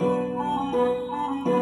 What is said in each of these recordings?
Oh, oh, oh, oh, oh.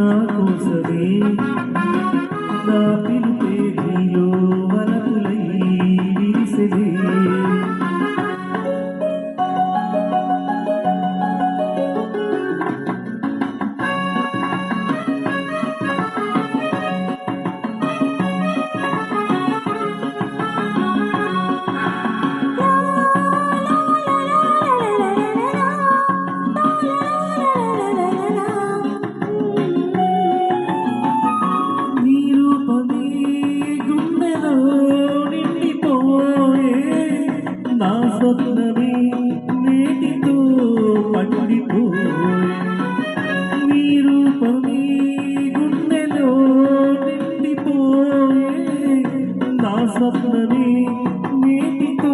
నా కోసమే నా పిలుపే నీలో వలపులై విరిసెదే la la la ఉన్నది నేటితో పట్టిపోయి మీ రూపమే గుండెలో నిండిపోయే నా స్వప్నమే నేటితో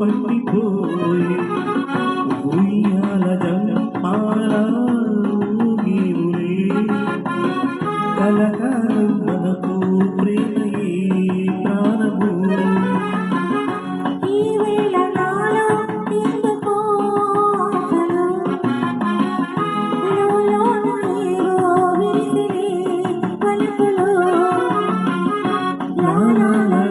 పట్టిపోయి ఉయ్యాల జంపాల కలగా la la